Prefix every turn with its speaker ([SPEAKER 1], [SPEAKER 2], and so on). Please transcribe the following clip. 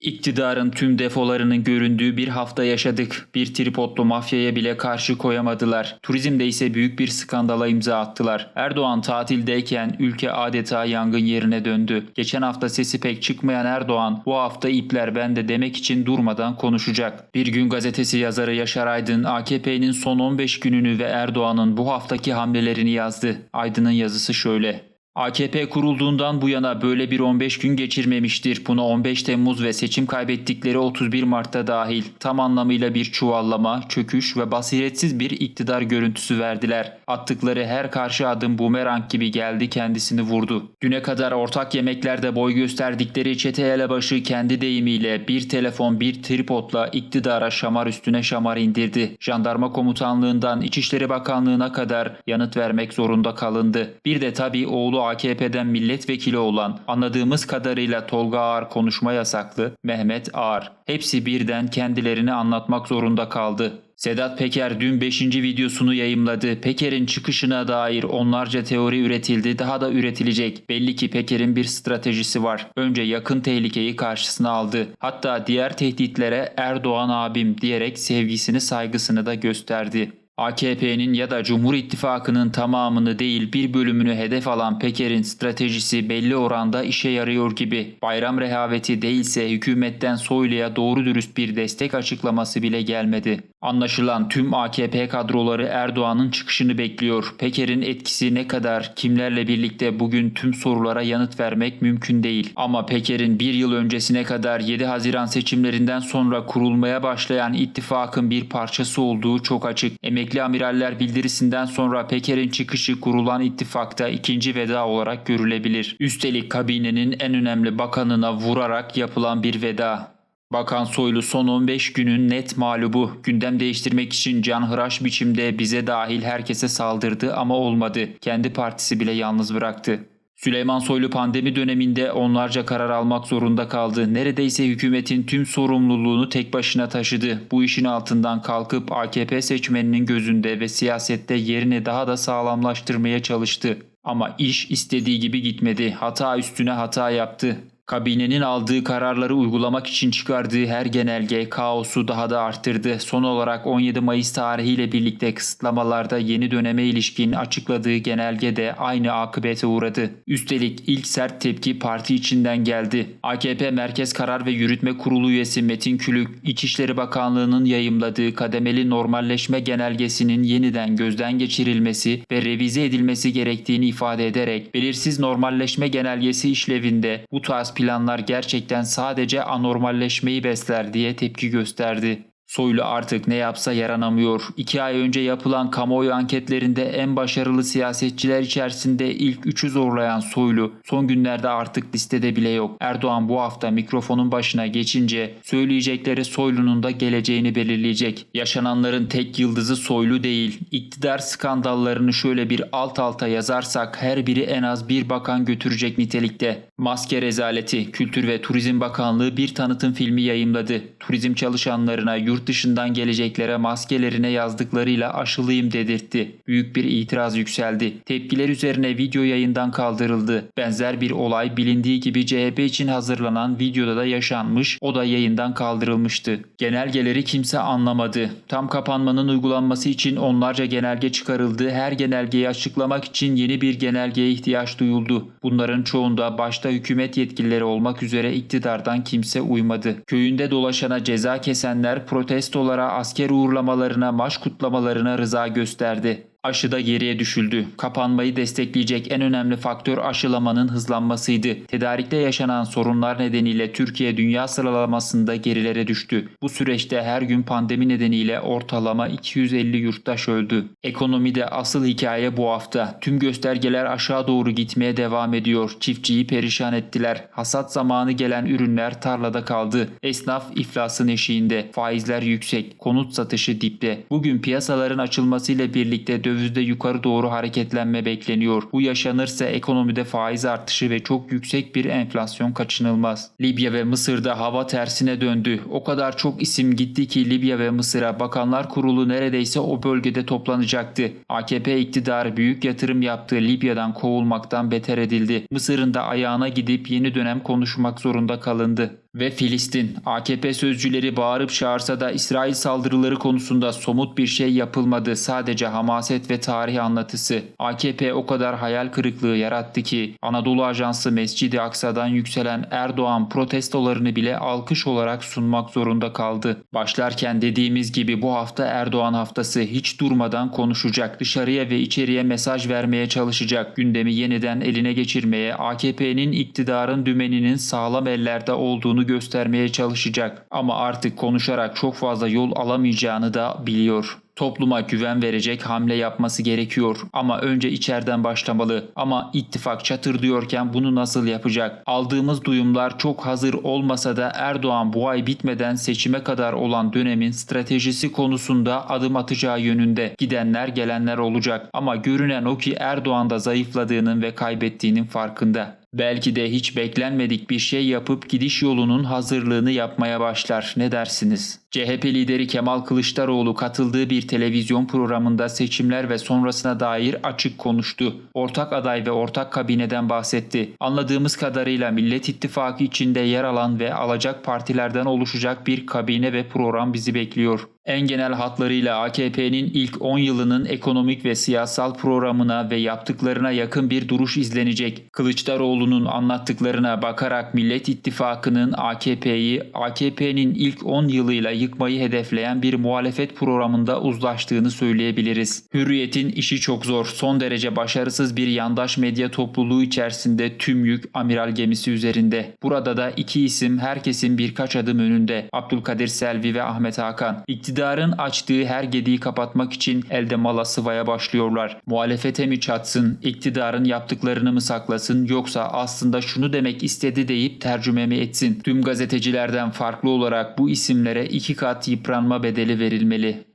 [SPEAKER 1] İktidarın tüm defolarının göründüğü bir hafta yaşadık. Bir tripodlu mafyaya bile karşı koyamadılar. Turizmde ise büyük bir skandala imza attılar. Erdoğan tatildeyken ülke adeta yangın yerine döndü. Geçen hafta sesi pek çıkmayan Erdoğan bu hafta ipler bende demek için durmadan konuşacak. Bir gün gazetesi yazarı Yaşar Aydın AKP'nin son 15 gününü ve Erdoğan'ın bu haftaki hamlelerini yazdı. Aydın'ın yazısı şöyle. AKP kurulduğundan bu yana böyle bir 15 gün geçirmemiştir. Buna 15 Temmuz ve seçim kaybettikleri 31 Mart'ta dahil tam anlamıyla bir çuvallama, çöküş ve basiretsiz bir iktidar görüntüsü verdiler. Attıkları her karşı adım bumerang gibi geldi kendisini vurdu. Düne kadar ortak yemeklerde boy gösterdikleri çete elebaşı kendi deyimiyle bir telefon bir tripodla iktidara şamar üstüne şamar indirdi. Jandarma komutanlığından İçişleri Bakanlığı'na kadar yanıt vermek zorunda kalındı. Bir de tabii oğlu AKP'den milletvekili olan anladığımız kadarıyla Tolga Ağar konuşma yasaklı, Mehmet Ağar. Hepsi birden kendilerini anlatmak zorunda kaldı. Sedat Peker dün 5. videosunu yayımladı. Peker'in çıkışına dair onlarca teori üretildi, daha da üretilecek. Belli ki Peker'in bir stratejisi var. Önce yakın tehlikeyi karşısına aldı. Hatta diğer tehditlere Erdoğan abim diyerek sevgisini saygısını da gösterdi. AKP'nin ya da Cumhur İttifakı'nın tamamını değil bir bölümünü hedef alan Peker'in stratejisi belli oranda işe yarıyor gibi. Bayram rehaveti değilse hükümetten Soylu'ya doğru dürüst bir destek açıklaması bile gelmedi. Anlaşılan tüm AKP kadroları Erdoğan'ın çıkışını bekliyor. Peker'in etkisi ne kadar, kimlerle birlikte bugün tüm sorulara yanıt vermek mümkün değil. Ama Peker'in bir yıl öncesine kadar 7 Haziran seçimlerinden sonra kurulmaya başlayan ittifakın bir parçası olduğu çok açık. Emekli amiraller bildirisinden sonra Peker'in çıkışı kurulan ittifakta ikinci veda olarak görülebilir. Üstelik kabinenin en önemli bakanına vurarak yapılan bir veda. Bakan Soylu son 15 günün net mağlubu. Gündem değiştirmek için canhıraş biçimde bize dahil herkese saldırdı ama olmadı. Kendi partisi bile yalnız bıraktı. Süleyman Soylu pandemi döneminde onlarca karar almak zorunda kaldı. Neredeyse hükümetin tüm sorumluluğunu tek başına taşıdı. Bu işin altından kalkıp AKP seçmeninin gözünde ve siyasette yerini daha da sağlamlaştırmaya çalıştı. Ama iş istediği gibi gitmedi. Hata üstüne hata yaptı. Kabinenin aldığı kararları uygulamak için çıkardığı her genelge kaosu daha da arttırdı. Son olarak 17 Mayıs tarihiyle birlikte kısıtlamalarda yeni döneme ilişkin açıkladığı genelge de aynı akıbete uğradı. Üstelik ilk sert tepki parti içinden geldi. AKP Merkez Karar ve Yürütme Kurulu üyesi Metin Külük, İçişleri Bakanlığı'nın yayımladığı kademeli normalleşme genelgesinin yeniden gözden geçirilmesi ve revize edilmesi gerektiğini ifade ederek belirsiz normalleşme genelgesi işlevinde bu tarz planlar gerçekten sadece anormalleşmeyi besler diye tepki gösterdi. Soylu artık ne yapsa yaranamıyor. İki ay önce yapılan kamuoyu anketlerinde en başarılı siyasetçiler içerisinde ilk üçü zorlayan Soylu son günlerde artık listede bile yok. Erdoğan bu hafta mikrofonun başına geçince söyleyecekleri Soylu'nun da geleceğini belirleyecek. Yaşananların tek yıldızı Soylu değil. İktidar skandallarını şöyle bir alt alta yazarsak her biri en az bir bakan götürecek nitelikte. Maske rezaleti, Kültür ve Turizm Bakanlığı bir tanıtım filmi yayımladı. Turizm çalışanlarına yurt dışından geleceklere maskelerine yazdıklarıyla aşılıyım dedirtti. Büyük bir itiraz yükseldi. Tepkiler üzerine video yayından kaldırıldı. Benzer bir olay bilindiği gibi CHP için hazırlanan videoda da yaşanmış, o da yayından kaldırılmıştı. Genelgeleri kimse anlamadı. Tam kapanmanın uygulanması için onlarca genelge çıkarıldı. Her genelgeyi açıklamak için yeni bir genelgeye ihtiyaç duyuldu. Bunların çoğunda başta hükümet yetkilileri olmak üzere iktidardan kimse uymadı. Köyünde dolaşana ceza kesenler protestolara, asker uğurlamalarına, maç kutlamalarına rıza gösterdi. Aşı da geriye düşüldü. Kapanmayı destekleyecek en önemli faktör aşılamanın hızlanmasıydı. Tedarikte yaşanan sorunlar nedeniyle Türkiye dünya sıralamasında gerilere düştü. Bu süreçte her gün pandemi nedeniyle ortalama 250 yurttaş öldü. Ekonomide asıl hikaye bu hafta. Tüm göstergeler aşağı doğru gitmeye devam ediyor. Çiftçiyi perişan ettiler. Hasat zamanı gelen ürünler tarlada kaldı. Esnaf iflasın eşiğinde. Faizler yüksek. Konut satışı dipte. Bugün piyasaların açılmasıyla birlikte dövizde yukarı doğru hareketlenme bekleniyor. Bu yaşanırsa ekonomide faiz artışı ve çok yüksek bir enflasyon kaçınılmaz. Libya ve Mısır'da hava tersine döndü. O kadar çok isim gitti ki Libya ve Mısır'a Bakanlar Kurulu neredeyse o bölgede toplanacaktı. AKP iktidarı büyük yatırım yaptığı Libya'dan kovulmaktan beter edildi. Mısır'ın da ayağına gidip yeni dönem konuşmak zorunda kalındı. Ve Filistin, AKP sözcüleri bağırıp çağırsa da İsrail saldırıları konusunda somut bir şey yapılmadı. Sadece hamaset ve tarih anlatısı. AKP o kadar hayal kırıklığı yarattı ki Anadolu Ajansı Mescid-i Aksa'dan yükselen Erdoğan protestolarını bile alkış olarak sunmak zorunda kaldı. Başlarken dediğimiz gibi bu hafta Erdoğan haftası hiç durmadan konuşacak. Dışarıya ve içeriye mesaj vermeye çalışacak. Gündemi yeniden eline geçirmeye, AKP'nin iktidarın dümeninin sağlam ellerde olduğunu göstermeye çalışacak. Ama artık konuşarak çok fazla yol alamayacağını da biliyor. Topluma güven verecek hamle yapması gerekiyor ama önce içeriden başlamalı. Ama ittifak çatır diyorken bunu nasıl yapacak? Aldığımız duyumlar çok hazır olmasa da Erdoğan bu ay bitmeden seçime kadar olan dönemin stratejisi konusunda adım atacağı yönünde gidenler gelenler olacak. Ama görünen o ki Erdoğan da zayıfladığının ve kaybettiğinin farkında. Belki de hiç beklenmedik bir şey yapıp gidiş yolunun hazırlığını yapmaya başlar. Ne dersiniz? CHP lideri Kemal Kılıçdaroğlu katıldığı bir televizyon programında seçimler ve sonrasına dair açık konuştu. Ortak aday ve ortak kabineden bahsetti. Anladığımız kadarıyla Millet İttifakı içinde yer alan ve alacak partilerden oluşacak bir kabine ve program bizi bekliyor. En genel hatlarıyla AKP'nin ilk 10 yılının ekonomik ve siyasal programına ve yaptıklarına yakın bir duruş izlenecek. Kılıçdaroğlu'nun anlattıklarına bakarak Millet İttifakı'nın AKP'yi AKP'nin ilk 10 yılıyla yıkmayı hedefleyen bir muhalefet programında uzlaştığını söyleyebiliriz. Hürriyet'in işi çok zor. Son derece başarısız bir yandaş medya topluluğu içerisinde tüm yük amiral gemisi üzerinde. Burada da iki isim herkesin birkaç adım önünde. Abdülkadir Selvi ve Ahmet Hakan. İktidarın açtığı her gediği kapatmak için elde mala sıvaya başlıyorlar. Muhalefete mi çatsın, iktidarın yaptıklarını mı saklasın yoksa aslında şunu demek istedi deyip tercüme mi etsin? Tüm gazetecilerden farklı olarak bu isimlere iki kat yıpranma bedeli verilmeli.